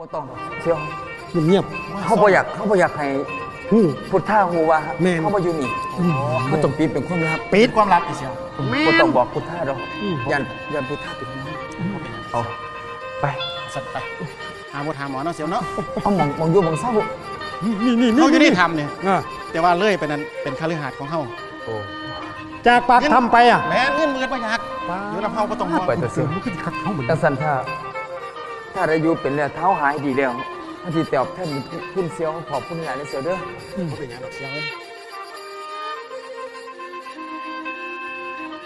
บ่ต้องดอกเชียวเงียบเขาบ่อยากเขาบ่อยากให้ๆหูพุทธาฮูว่าแม่น เขาบ่อยู่นี่เขาต้องปิดเป็นความลับปิดความลับอีเชียวบ่ต้องบอกพุทธาดอกอืมยันยันพุทธาเป็นความลับเอาไปสัตว์ไปหาหมดหาหมอเนาะเสียวเนาะเอาหมองหมองอยู่หมองเศร้านี่นี่เขาอยู่นี่นี่ทำเนี่ยอะแต่ว่าเลื่อยไปนั้นเป็นคฤหาสน์ของเฮาโอ้จากปากทำไปอะแม่นเงินหมื่นบ่อยากอยู่กับเฮาบ่ต้องห่วงไปตัวเสียวมันคือคักเขาเหมือนจังสันถ้า ถ้าได้อยู่เป็นแล้วเท้าหายดีแล้วมันสิตอบแทนคุณเสียวขอบคุณหลายเลยเสียวเด้อบ่เป็นหยังดอกเสียวเอ้ย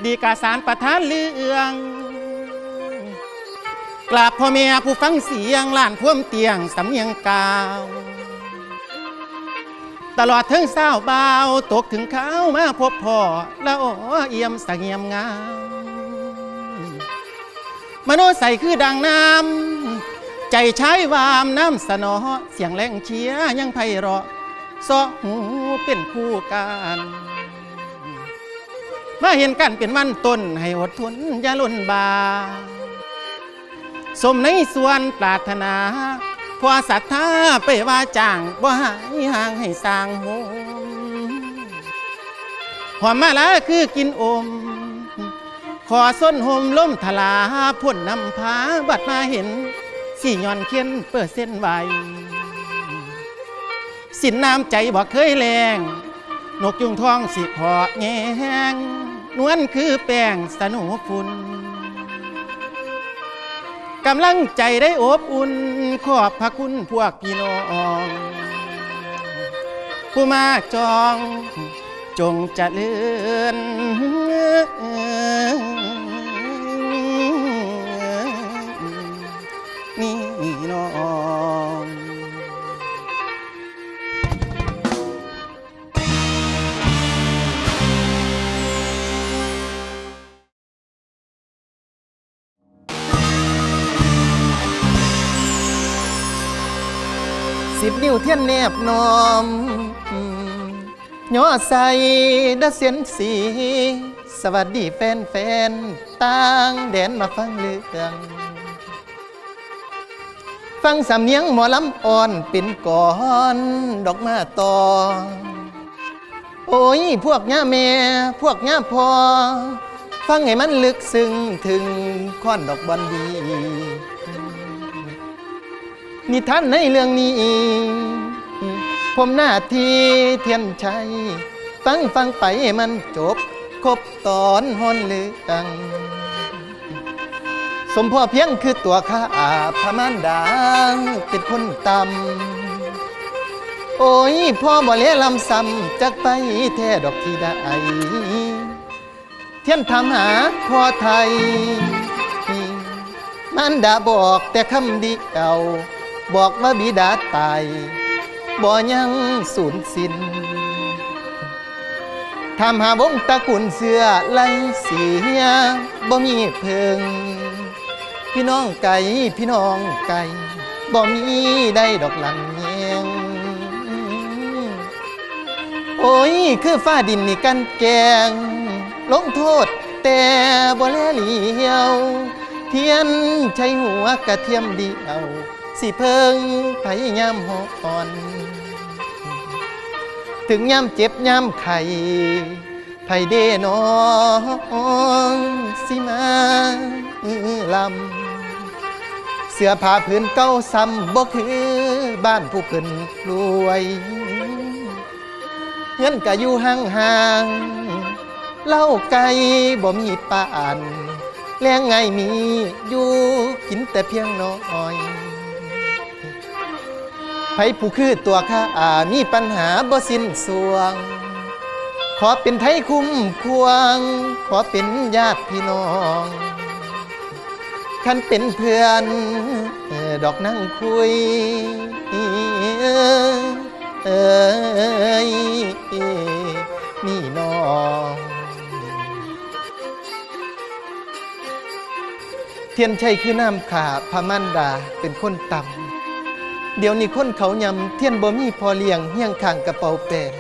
ดีกาสารประทานเรื่อง กราบพ่อแม่ผู้ฟังเสียงล้านพ่วมเตียงสำเนียงกาวตลอดถึงเศร้าวบาวตกถึงเขามาพบพ่อแล้วเอี่ยมสงเงียมงามมโนใสคือดังน้ำ ใจใช้วามน้ำสนอ เสียงแรงเชียยังไพเราะซอหูเป็นคู่กันมาเห็นกันเป็นมันต้นให้อดทนอย่าล่นบา สมในส่วนปรารถนาพอศรัทธาไปว่าจ้างบ่หายห่างให้สร้างโฮมหอมมาลาคือกินอม ขอส้นโฮมล้มทลาพ่นนำพาบัดมาเห็น สี่ย้อนเขียนเปิดเส้นไว้สินน้ำใจบ่เคยแรงนกยุงทองสิขอแงงนวลคือแป้งสนุฝุ่นกำลังใจได้อบอุ่น ขอบพระคุณพวกพี่น้องผู้มาจอง จงจะเจริญ นี่น้องสิบนิ้วเทียนแนบนอมย่อใส่ดะเสียนสี สวัสดีแฟนแฟนต่างแดนมาฟังเรื่อง ฟังสำเนียงหมอลำอ่อนเป็นก่อนดอกมาต่อ โอ้ย พวกย่าแม่ พวกย่าพอ ฟังให้มันลึกซึ้งถึงค้อนดอกบอนดี นิทานในเรื่องนี้ ผมหน้าที่เทียนชัย ฟังฟังไปมันจบ ครบตอนฮอนเรื่อง สมพ่อเพียงคือตัวข้าพระมารดาเป็นคนตำโอ้ยพ่อบ่เละลำซ้ำจักไปแท้ดอกที่ได้เทียนทำหาพ่อไทยมันดาบอกแต่คำเดียวบอกว่าบิดาตายบ่ยังสูญสิ้นทำหาวงตะกุลเสือไล่เสียบ่มีเพิง พี่น้องไก่พี่น้องไก่บ่มีได้ดอกหลังแยงโอ้ย คือฟ้าดินนี่กันแกง ลงโทษแต่บ่แลเหลียว เทียนใช้หัวกระเทียมดียวสิเพิงไผยามหอน ถึงยามเจ็บยามไข้ไผเดนองสิมาลำ เสื้อผ้าผืนเก่าซ้ำบ่คือบ้านผู้เพิ่นรวยเงินก็อยู่ห่างห่างๆเล้าไก่บ่มีปานแรงไงมีอยู่กินแต่เพียงน้อยไผผู้คือตัวข้าอามีปัญหาบ่สิ้นสวง ขอเป็นไทยคุ้มควง ขอเป็นญาติพี่น้อง คันเป็นเพื่อนอดอกนั่งคุยเอ้ยนี่น้องเทียนชัยคือน้ำขาพมันดาเป็นคนต่ำเดี๋ยวนี้คนเขายำเทียนบ่มีพอเลี้ยงเฮี้ยงข้างกระเป๋าแปง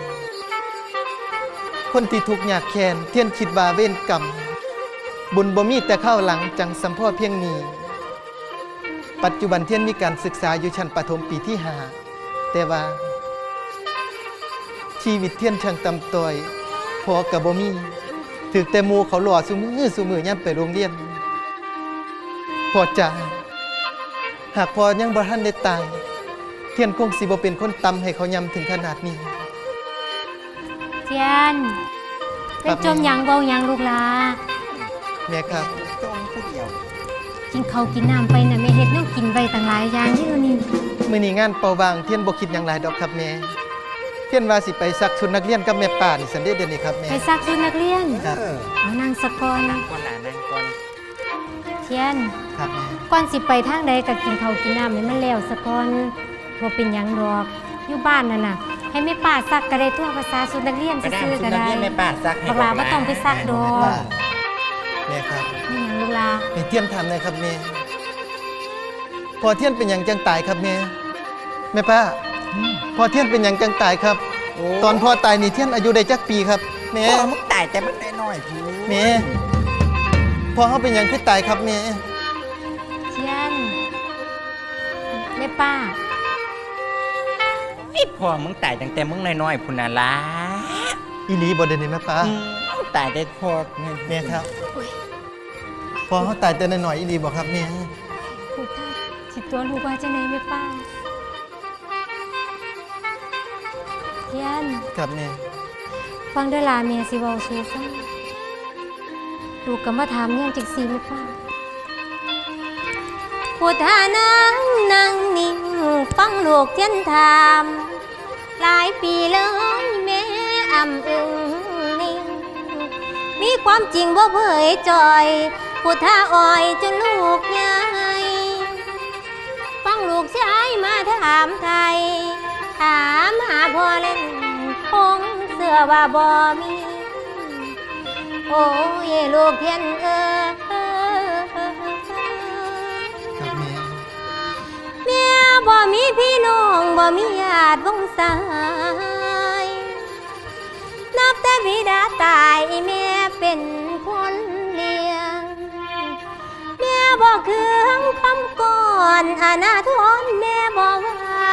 คนที่ทุกข์ยากแค้นเทียนคิดว่าเว้นกรรม บุญบ่มีแต่เข้าหลังจังสัมพ่อเพียงนี้ ปัจจุบันเทียนมีการศึกษาอยู่ชั้นประถมปีที่ห้าแต่ว่า ชีวิตเทียนช่างตำตอยพอกับบ่มีถึกแต่มูเขาหล่อสุมือสุมือย่ำไปโรงเรียนพอจ้าหากพอยังบ่ทันได้ตายเทียนคงสิบ่เป็นคนตำให้เขายำถึงขนาดนี้ เทียนเป็นจมหยังเบาหยังลูกหลา แม่ครับกินข้าวกินน้ำไปน่ะแม่เฮ็ดแนวกินไว้ตั้งหลายอย่างที่เรานี่มื้อนี้งานเป่าบางเทียนบ่คิดหยังหลายดอกครับแม่เทียนว่าสิไปซักชุดนักเรียนกับแม่ป้านี่สันเดเดี๋ยวนี้ครับแม่ ไปซักชุดนักเรียนครับ เอานั่งสักก่อนก่อนหลานนั่งก่อนเทียนครับแม่ก่อนสิไปทางใดก็กินข้าวกินน้ำให้มันแล้วซะก่อนบ่เป็นหยังดอกอยู่บ้านนั่นน่ะ ให้แม่ป้าซักก็ได้ทั่วภาษาชุดนักเรียนไปนั่งซื่อสุๆก็นัขได้เรียนไม่ป้าซักให้บักหลาบ่ต้องไปซักดอก แม่ครับนี่หยังลูกหลาแม่เทียนถามหน่อยครับแม่พอเทียนเป็นหยังจังตายครับแม่แม่ป้าพอเทียนเป็นหยังจังตายครับ ตอนพ่อตายนี่เทียนอายุได้จักปีครับแม่พ่อมึงตายแต่มันน้อยๆพูแม่พอเขาเป็นหยังคือตายครับแม่เทียนแม่ป้านี่พ่อมึงตายตั้งแต่มึงน้อยๆพุ่นน่ะล่ะอีหลีบ่เดยวนี่แม่ป้า อืมมึงตายแต่พ่อแม่ครับ พอเขาตายแต่น้อยๆอีหลีบ่ครับแม่พูดท่าสิตัวลูกว่าจังไดแม่ป้าเทียนครับแม่ฟังเด้อลาเมียสิเว้าสู่ฟังลูกก็มาถามยังจักสีไม่ป้าผู้ทานังนั่งนิ่งฟังลูกเทียนถาม หลายปีเลยแม่อำอึงนิ่ง มีความจริงบ่เผยจอยผู้ท่าอ่อยจนลูกใหญ่ฟังลูกชายมาถามไทย ถามหาพ่อเล่นคงเสื้อว่าบ่มี โอ้ยลูกเพียนเออับแม่แม่บ่มีพี่น้องบ่มีญาติวงศาย นับแต่บิดาตายแม่ เป็นคนเลี้ยง แม่บอกเครื่องคำก่อนอนาทนแม่บอกว่า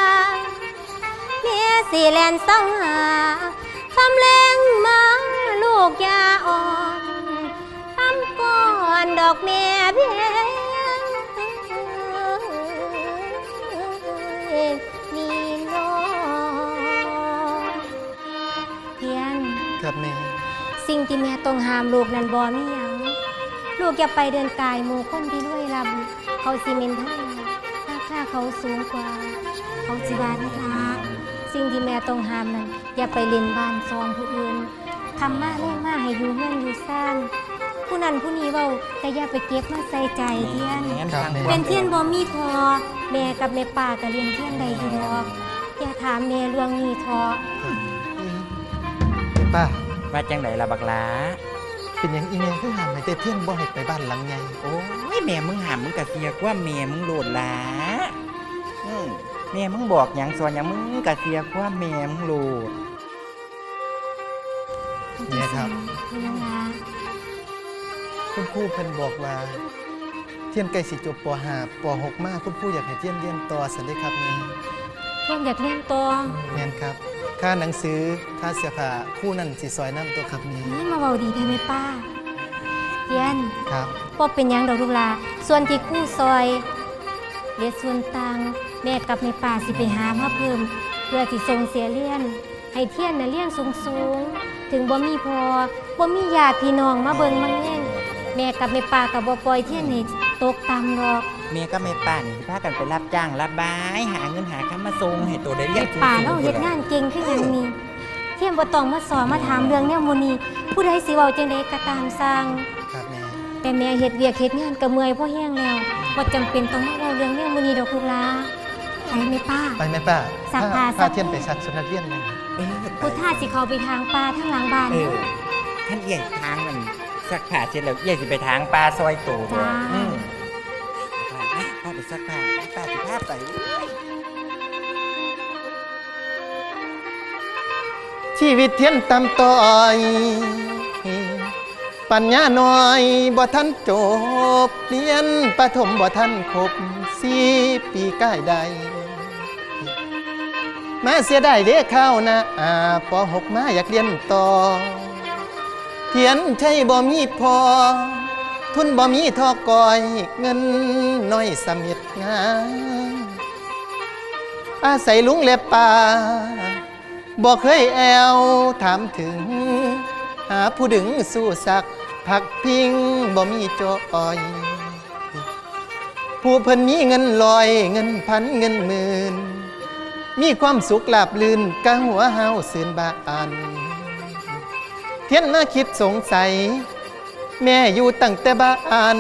แม่สิแลนเศร้าหาคำแรงมาลูกยาอ่อนคำก่อนดอกแม่เพียมีน้องเพียงครับแม่ สิ่งที่แม่ต้องห้ามลูกนั้นบ่มีหยังลูกอย่าไปเดินกายหมู่คนที่รวยลำเขาซีเมนต์ให้ราคาเขาสูงกว่า เขาสิบาทนะสิ่งที่แม่ต้องห้ามนั้นอย่าไปเล่นบ้านซองผู้อื่นทำมาเล่นมาให้อยู่เงื่อนอยู่ซ่านผู้นั้นผู้นี้เว้าแต่อย่าไปเก็บมาใส่ใจเทียน งั้นครับฟังแม่ความเป็นเทียนบ่มีพอแม่กับแม่ป่าก็เรียนเทียนใดอยู่ดอกอย่าถามแม่เรื่องนี้ทอะแม่ป้า ว่าจังไหนล่ะบักหลาเป็นหยังอีแม่คือหามให้แต่เทียนบ่ให้ไปบ้านหลังใหญ่โอ้ยแม่มึงหามมึงกะเสียกว่าแม่มึงโลดหลาอืมแม่มึงบอกหยังสอนหยังมึงกะเสียกว่าแม่มึงโลดแม่ครับ เป็นยังไงคุณครูเพิ่นบอกว่า เทียนใกล้สิจบป .5 ป .6 มาคุณครูอยากให้เทียนเรียนต่อสันเด้ครับแม่เทียนอยากเรียนตัว แม่นครับ ค่าหนังสือค่าเสื้อผ้าครู่นั่นสิซอยน้ำตัวครับแม่นี่มาเบาดีแท้ไหมป้าเทียนครับพ่เป็นหยังดอกลูกหลาส่วนที่กู้ซอยเหลือส่วนต่างแม่กับแม่ป่าสิไปหามาเพิ่ม เพื่อสิส่งเสียเลี้ยน ให้เทียนน่ะเลี้ยนสูงสูงๆถึงบ่มีพอบ่มีญาติพี่น้องมาเบิ่งมาแย่งแม่กับแม่ป่ากับบ่ปล่อยเทียนให้ตกต่ำดอก แม่ก็แม่ป้านี่สิพากันไปรับจ้างรับบาย หาเงินหาคำมาส่งให้ตัวได้เรียแม่นสูงป่าๆเราเฮ็ดพุ่นงาล่ะนเก่งคือหยังนี่เทียนบ่ต้องมาสอนมาถามเรื่องแนวหมู่นี้ผู้ใดสิเว้าจังไดก็ตามสร้างครับแม่แต่แม่เฮ็ดเวียกเฮ็ดงานก็เมื่อยเพราะแห้งแล้วบ่จำเป็นต้องมาเล่าเรื่องแนวมื้อนี้ดอกลูกหลาไปแม่ป้า ไปแม่ป้าซักผ้าพซักเทียนไปซักชุดนักเรียนเลยเออไปพุทธาสิเข้าไปทางป่าทางหลังบ้านเอเด้ออท่านเอี่ยทางมันซักผ้าเสร็จแล้วเอี่ยสิไปทางปลาซอยตูดจ้าอืมพา ชีวิตเทียนตำต่อยปัญญาน้อยบ่ทันจบเรียนประถมบ่ทันครบสี่ปีใกล้ใด มาเสียได้เด้ข้าวนะอาปหกมาอยากเรียนต่อ เทียนใช่บ่มีพอ ทุนบ่มีทอกอย เงินน้อยสมิดงานอาศัยลุงเล็บป่า บ่เคยแอวถามถึง หาผู้ดึงสู้สัก ผักพิงบ่มีจอย ผู้เพิ่นมีเงินลอยเงินพันเงินหมื่น มีความสุขลาบลื่นกะหัวเฮาเสื่นบานเทียนมาคิดสงสัย แม่อยู่ตั้งแต่บ้าน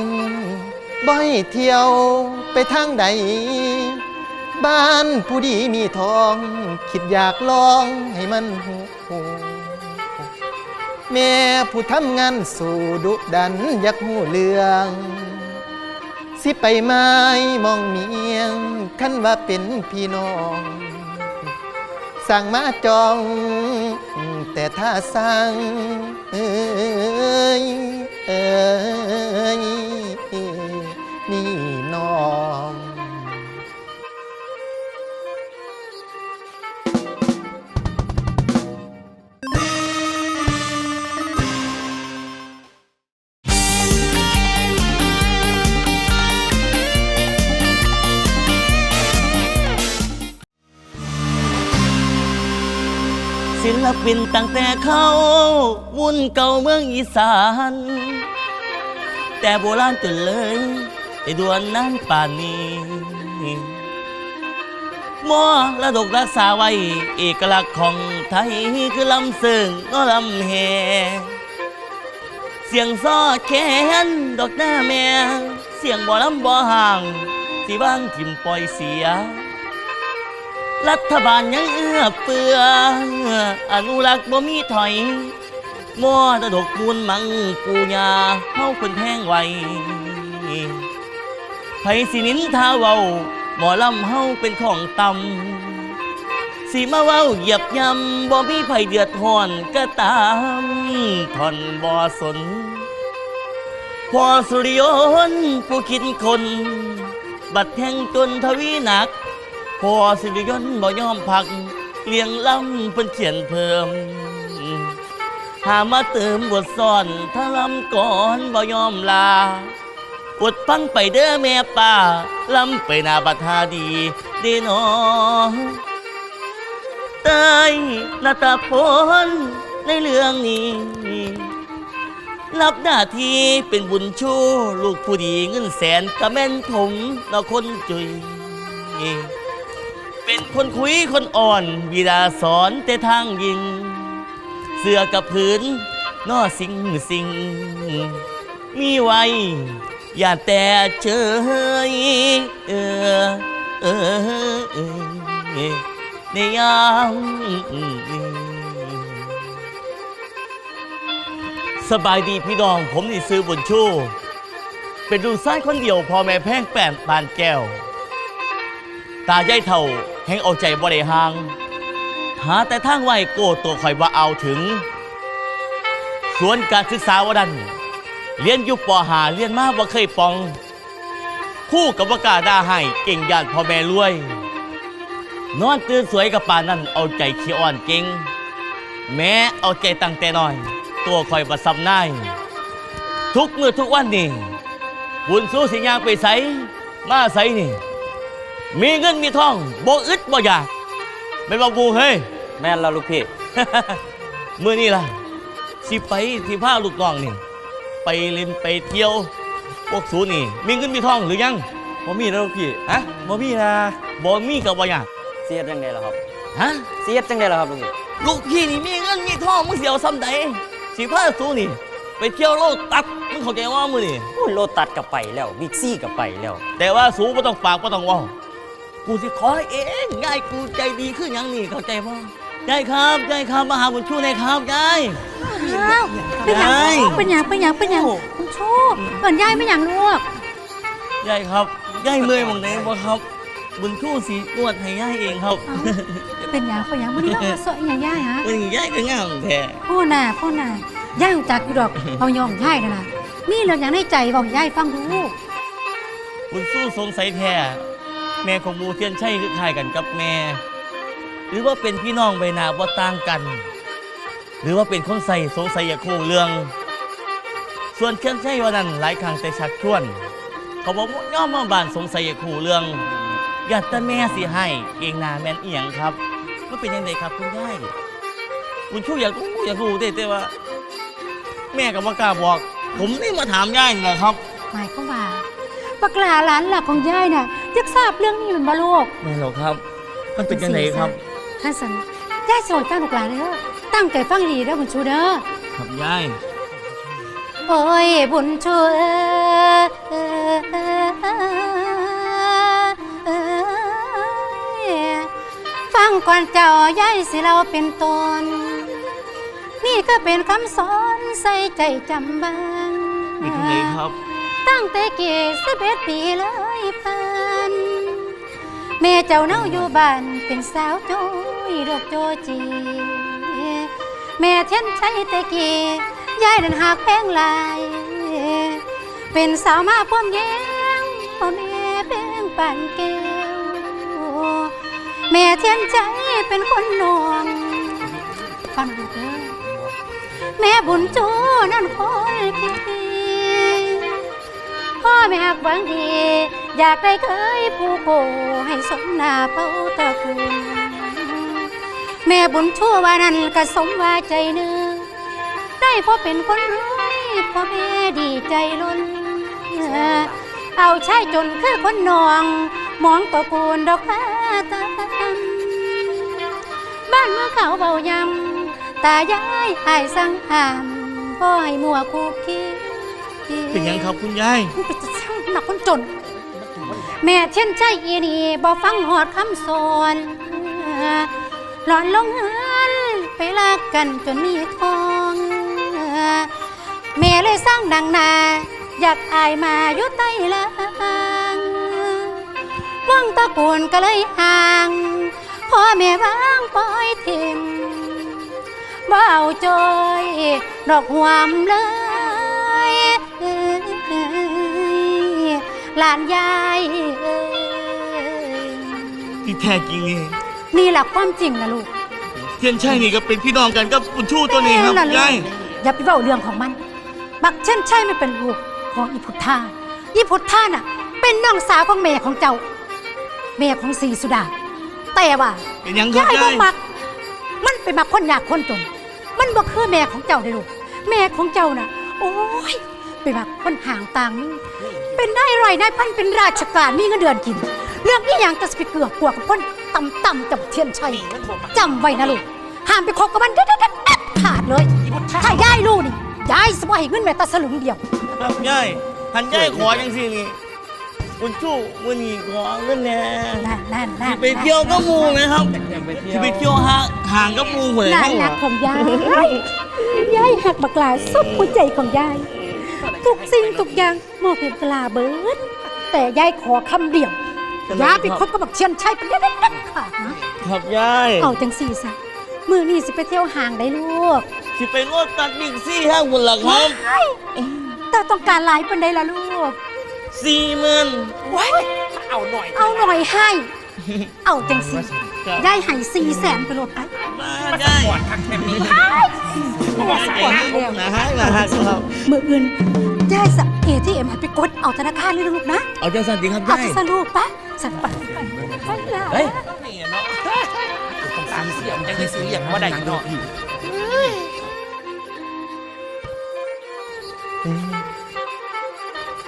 บ่ให้เที่ยวไปทางใด บ้านผู้ดีมีทอง คิดอยากลองให้มันหูแม่ผู้ทำงานสู่ดุดันอยากหูเรื่อง สิไปไม้มองเมียงคันว่าเป็นพี่น้อง สั่งมาจอง แต่ถ้าสั่งเอ้ยเอ้ยนี่น้อง ศิลปินตั้งแต่เขาวุ่นเก่าเมืองอีสาน แต่โบราณจนเลยไอ้ดวนนั้นป่านนี้มอระดกรักษาไว้ เอกลักษณ์ของไทยคือลำเสิงก็ลำแหเสียงซอแขนดอกหน้าแม่ เสียงบ่ลำบ่ห่าง สิบ้างทิมปล่อยเสีย รัฐบาลยังเอื้อเฟืออนุรักษ์บ่มีถอยมอตะดกมูลมังปูญาเฮาคนแพงไว้ไผสินินทาเว้าหมอลำเฮาเป็นของต่ำสิมาเว้าเหยียบยำบ่มีไผเดือดร้อนก็ตามทอนบ่สน พอสุริยนผู้คิดคน บัดแทงจนทวีหนัก พอสิริยนต์บ่ยอมพัก เลี้ยงล้ำเพิ่นเขียนเพิ่ม หามาเติมบทซ่อนถ้าลำก่อนบ่ยอมลาอดฟังไปเด้อแม่ป้าลำไปนาบัดหาดีเด้นอต้ยนาตาพลในเรื่องนี้ รับหน้าที่เป็นบุญชูลูกผู้ดีเงินแสนกระแม่นผมเราคนจุย เป็นคนคุยคนอ่อนวีดาสอนแต่ทางยิง เสื้อกับพื้นนอสิงสิง มีไว้ อย่าแต่เจอเออเออเออในยามสบายดีพี่น้องผมนี่ซื้อบุญชูเป็นดูซ้ายคนเดียวพอแม่แพ่งแปนปานแก้ว ตาใหญ่เท่า งเอาใจบ่ได้ห่าง หาแต่ทางไหวโกตัวคอยว่าเอาถึง ส่วนการศึกษาวันนั้นเรียนอยุปปหาเรียนมาบ่เคยปอง คู่กับว่ากาด่าให้เก่งยานพ่อแม่รวย นอนตื่นสวยกับป่านนั้นเอาใจขี้อ่อนเก่ง แม้เอาใจตั้งแต่น้อย ตัวคอยประสำนายทุกเมื่อทุกวันนี่บุญสู้สิยางไปใสมาใสนี่ มีเงินมีทองบ่อึดบ่อยากไม่บอกกูเฮ้ย แม่นแล้วลูกพี่มื่อนี้ล่ะ สิไปที่ผ้าลูกน้องนี่ ไปเล่นไปเที่ยว พวกสูนี่ มีเงินมีทองหรือยังบ่มีแล้วลูกพี่ฮะบ่มีนะบ่มีกับบ่อยากเสียดจังไดล่ะครับฮะเสียดจังไดล่ะครับลูกพี่ลูกพี่นี่มีเงินมีทองมึงเสียวซ้ำใดสิผ้าสูนี่ ไปเที่ยวโลกตัดมึงเข้าใจว่ามือนี่โอ้ยโลตัดก็ไปแล้วบิ๊กซี่ก็ไปแล้ว แต่ว่าสูบ่ต้องปากบ่ต้องเว่า กูสิขอเองยายกูใจดีขึ้นยังนี่เข้าใจป่ะยายครับยายครับมาหาบุญชูหน่อยครับยายอ้าวเป็นหยังยายเป็นหยัง เป็นหยัง เป็นหยังคุณโชคเอินยายเป็นหยังลูกยายครับยายเมื่อยหมองไหนบ่ครับ บุญชูสีนวดให้ยายเองครับเป็นหยังเป็นหยังวันนี้เรามาสอยหยังยายฮะเป็นยายก็งามแท้พ่อน่ะพ่อน่ะยายรู้จักอยู่ดอกเอายองยายนะนะนี่เรื่องอย่างในใจบอกยายฟังดูบุญสู้สงสัยแท้ แม่ของหมูเทียนใช่คือคล้ายกันกับแม่ หรือว่าเป็นพี่น้องใบนาบ่ต่างกัน หรือว่าเป็นคนใส่สงสัยอยากคู่เรื่อง ส่วนเทียนใช่วันนั้นหลายครั้งแต่ชักชวน เขาบอกว่าย่อมมาบ้านสงสัยอยากคู่เรื่องอยากแต่แม่สิให้เองนาแม่นเอียงครับว่าเป็นยังไงครับคุณยายคุณชูอยากรู้อยากรู้แต่แต่ว่า แม่กับว่ากล้าบอก ผมนี่มาถามยายนี่แหละครับ หมายความว่าปากลาหลานหลักของยายน่ะ อยากทราบเรื่องนี้มันบ่ลูกไม่หรอกครับ มันเป็นยังไงครับท่านสันยายสอนฟังลูกหลานเด้อตั้งใจฟังดีเด้อคุณชูเด้อครับยายโอ้ยบุญชูเอ้ยฟังก่อนเจ้ายายสิเราเป็นตน นี่ก็เป็นคำสอนใส่ใจจำบ้าง เป็นยังไงครับ ตั้งแต่กี่สิบเอ็ดปีเลยพัน แม่เจ้าเน่าอยู่บ้านเป็นสาวโจยดอกโจจี แม่เทียนใช้แต่กี้ยายดันหากแพงลาย เป็นสาวมาพ่วมแย้งพ่อแม่แป้งปั่นแก้วแม่เทียนใจเป็นคนหน่วงฟังดูเด้อแม่บุญจูนั่นคน แม่หักหวังดีอยากได้เคยผู้โกให้สมนาเป้าตะกูลแม่บุญชั่วว่านั้นก็สมว่าใจหนึ่งได้พอเป็นคนรวยพ่อแม่ดีใจล้นเอาใช่จนคือคนนอง มองตะกูลดอกฟ้าตาบ้านเมื่อเขาเบายำตายายอายสั่งห้ามพ่อให้มัวคูคี เป็นยังครับคุณยายมันเป็นจะช่างหนักคนจน แม่เช่นใจอีนี่บ่ฟังหอดคำสอนหลอนลงเฮือนไปลากกันจนมีทองแม่เลยสร้างดังนา อยากอายมาอยู่ใต้ลางว่างตะกูลก็เลยห่างพ่อแม่ว่างปล่อยทิมบ่เอาจอยดอกหวามเลย หลานยายเอ้ยที่แท้จริงนี่นี่แหละความจริงนะลูกเทียนใช่นี่ก็เป็นพี่น้องกันกับคุณชู้ตัวนี้ครับแม่ล่ะลูกยายอย่าไปเว้าเรื่องของมัน บักเช่นใช่ไม่เป็นลูกของอีพุทธาอีพุทธาน่ะ เป็นน้องสาวของแม่ของเจ้า แม่ของศรีสุดา แต่ว่า เป็นยังครับยายบ่ยายมัก มันไปมักคนยากคนจน มันบ่คือแม่ของเจ้าได้ลูก แม่ของเจ้าน่ะ โอ้ย ไปมักคนห่างต่างนี่เป็นได้ไรได้พันเป็นราชการมีเงินเดือนกิน เรื่องนี้อย่างจะสไปเกือกกลัวกับคนต่ำๆกับเทียนชัยจำไว้นะลูกห้ามไปคบกับมันเด็ดๆๆขาดเลยถ้ายายรู้นี่ยายสบายเงินแม่ตาสลึงเดียวครับยายหันยายขอจังสินี่คุณชู้มื้อนี้ขอเงินแหน่นั่นนั่นนั่สินไปเที่ยวกับหมู่นะครับสิไปเที่ยวห่างห่างกับหมู่เหมือนนายเขาหักของยายยายหักบักลาซบหัวใจของยาย ทุกสิ่งทุกอย่างมอบให้บักลาเบิดแต่ยายขอคำเดียวอย่าไปคบกับบักเชียนชัยเป็นเด็ดๆขาดนะครับยายเอาจังสี่ซะมือนี่สิไปเที่ยวห่างได้ลูกสิไปรถตัดบิ๊กซี่ห้างบุญละครับแต่ต้องการหลายปันใดล่ะลูกสี่หมื่นว้ายเอาหน่อย เอาหน่อยให้ เอาจังสี่ครับยายให้สี่แสนไปโหลดไปมายายแม่สปอร์ตแล้วนะฮะนะฮะครับมืออื่นยายสักเอทีเอ็มให้ไปกดเอาธนาคารเลยลูกนะ เอาจังสันติครับเอายายจะสรุปปะสันไปไปละเฮ้ยเอ๊ะ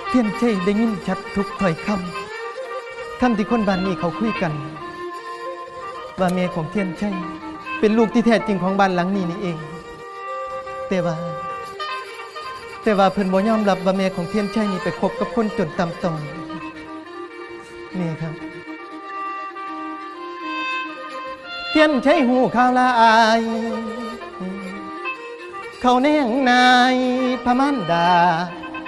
เทียนชัยได้ยินชัดทุกถ้อยคำคำที่คนบ้านนี้เขาคุยกัน ว่าเมียของเทียนชัยเป็นลูกที่แท้จริงของบ้านหลังนี้นี่เอง แต่ว่า แต่ว่าเพิ่นบ่ยอมรับว่าแม่ของเทียนชัยนี่ไปคบกับคนจนต่ำตอยนี่ครับ เทียนชัยหูข่าวลาอาย เขาแนงนายพระมันดา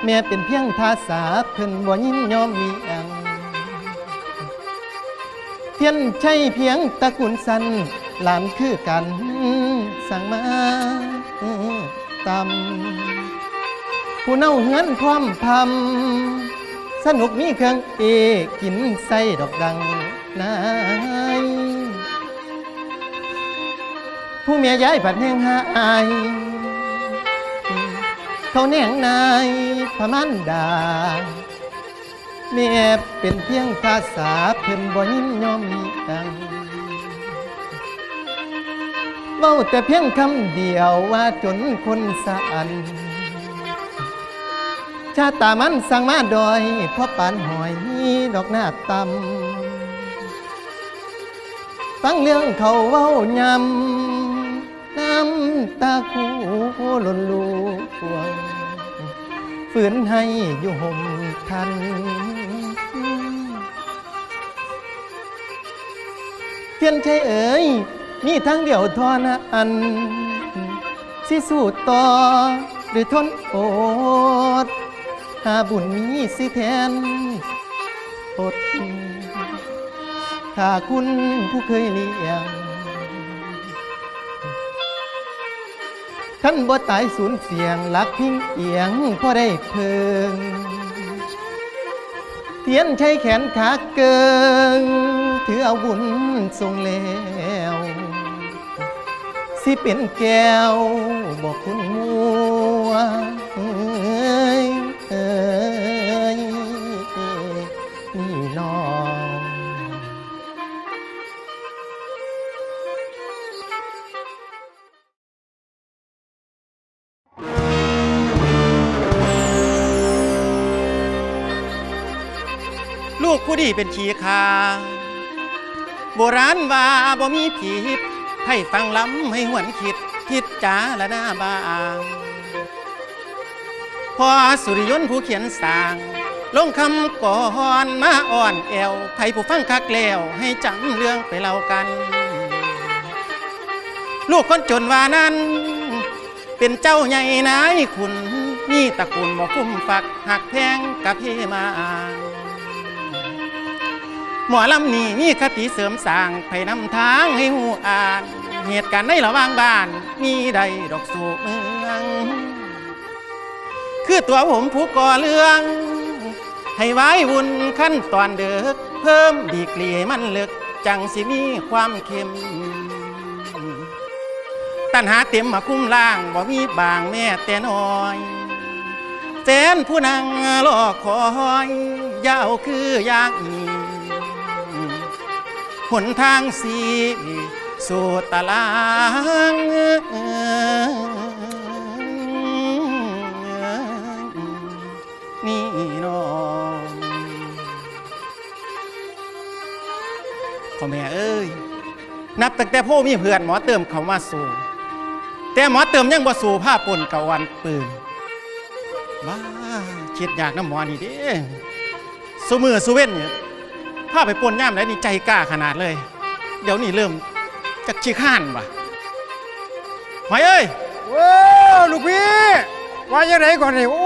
แม่เป็นเพียงทาสาเพิ่นบ่ยินยอมมีอัง เทียนใช่เพียงตะกุลสันหลานคือกัน สั่งมาตำ ผู้เน่าเหือนพร้อมพำสนุกมีเครื่องเอกินใส่ดอกดังนายผู้เมียย้ายผัดแห้งหายเขาแหน่งนายพมันดาแม่เป็นเพียงภาษาเพิ่นบ่ยินยอมมีดังเว้าแต่เพียงคำเดียวว่าจนคนสะอัน ชาตามันสั่งมาดอยพราะปานหอยดอกหน้าตำฟังเรื่องเขาเว้ายำน้ำตาคู่หล่นลูวงฝืนให้อยู่ห่มทันเพียนใช่เอ๋ยมีทั้งเดี่ยวทอนะอัน สิสู้ต่อหรือทนโอด หาบุญมีสิแทนอดถ้าคุณผู้เคยเลี้ยงท่านบ่ตายสูญเสียงลักพิงเอียงพอได้เพิง เทียนใช้แขนขาเกิงถือเอาบุญทรงแล้วสิเป็นแก้วบอกคุณมัว ดีเป็นขี้คาโบราณว่าบ่มีผีให้ฟังล้ำให้หวนคิดคิดจาละหน้าบางพอสุริยนต์ผู้เขียนสร้าง ลงคำก่อนมาอ่อนแอวไผผู้ฟังคักแล้วให้จำเรื่องไปเล่ากัน ลูกคนจนว่านั้น เป็นเจ้าใหญ่นายคุณมีตระกูลบ่คุ้มฝักหักแพงกับพี่มา หมอลำนี่มีคติเสริมสร้างไปนำทางให้หูอ่าน เหตุการณ์ในระหว่างบ้าน มีใดดอกสู่เมือง คือตัวผมผู้ก่อเรื่อง ให้ไว้วุ่นขั้นตอนเด็กเพิ่มดีกรีมันเลึก จังสิมีความเข้มตัณหาเต็มมาคุ้มล่างบ่มีบางแม่แต่น้อยแฟนผู้นั่งรอคอยยาวคืออยากอี หนทางสีสู่ตารางนี่น้องพ่อแม่เอ้ย นับตั้งแต่พ่อมีเพื่อนหมอเติมเขามาสู่ แต่หมอเติมยังบ่สู่ผ้าปนกะวันปืนว้าคิดอยากน้ำหมอนี่เด้สุมือสุเว้นเนี่ย พาไปปนย่ามไหนนี่ใจกล้าขนาดเลย เดี๋ยวนี้เริ่มจักชี้ข้านว่ะหอยเอ้ยโอ้ลูกพี่ว่าจะไหนก่อนนี่โอ้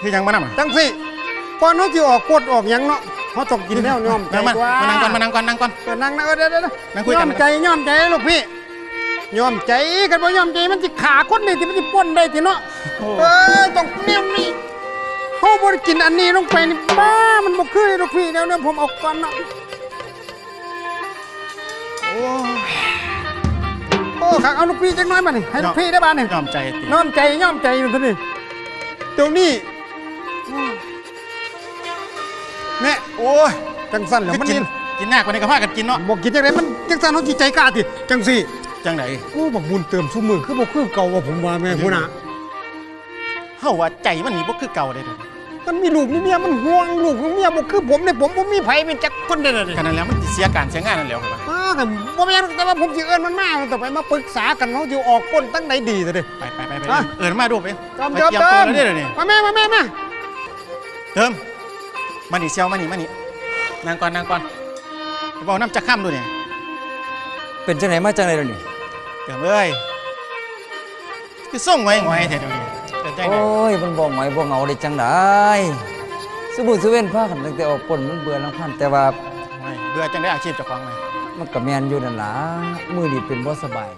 คือยังมานำอะจังสิก่อนเขาที่ออกกดออกหยังเนาะเขาต้องกินแล้วยอมใจมามาตัวมานั่งก่อนมานั่งก่อนนั่งก่อนเออนั่งนั่งเออเดี๋ยวเดี๋ยวเดี๋ยวนั่งคุยกันยอมใจยอมใจลูกพี่ยอมใจกันบ่ยอมใจมันสิขาคนนี่ที่มันสิป่นได้ทีเนาะโอ้เออต้องแนวนี้ เขาบ่ได้กินอันนี้ลงไปนี่บ้ามันบ่คือเลยลูกพี่เดี๋ยวเนี่ยผมเออกก่อนเนาะโอ้โอ้ขักเอาลูกพี่จังน้อยมานี่ให้ลูกพี่ได้บ้านนี่ยอมใจติยอมใจยอมใจอยู่ท่านี่เดี๋ยวนี้แม่โอ้ยจังสั่นแล้วมันกินนี่กินหน้ากว่านี้ก็พากันกินเนาะบอกกินจังไดมันจังสั่นเขาจิตใจกล้าติจังสี่จังไหนโอ้บักบุญเติมซุมือคือบ่คือเก่าว่าผมว่าแม่พุ่นน่ะเฮาว่าใจมันนี่บ่คือเก่าเลยเด้อ มันมีลูกมีเมียมันห่วงลูกของเมียบ่คือผมเนี่ยผมบ่มีไผเป็นจักคนเด้อเด้อขนาดแล้วมันสิเสียการเสียงานนั่นแหล้วครับอ่ากันบ่แม่นแต่ว่าผมสิเอิ้นมันมาต่อไปมาปรึกษากันเฮาสิออกก้นตั้งใดดีซะเด้อ ไปไปไปไปอะ เอินมาดูไปเติมไปเติมเตรียมเติตัวมแล้วเด้อนี่มาแม่มาแม่มาเติมมานี่เซียวมานี่มานี่นางก่อนนางก่อนไปบอกน้ำจะข้ามดูเนี่ยเป็นจังไหนมาจังไหนแล้วนี่เติมเอ้ยคือส่งไว้ไว้เถอะเดี๋ยวนี้ เป็นจังไงโอ้ยมันบ่หงอยบ่เหงาได้จังได้สบู่สเว่นพากันตั้งแต่ออกปนมันเบื่อลำพันแต่ว่าไม่เบื่อจังได้อาชีพเจ้าของไหม มันก็แม่นอยู่นั่นล่ะมือนี่เป็นบ่สบาย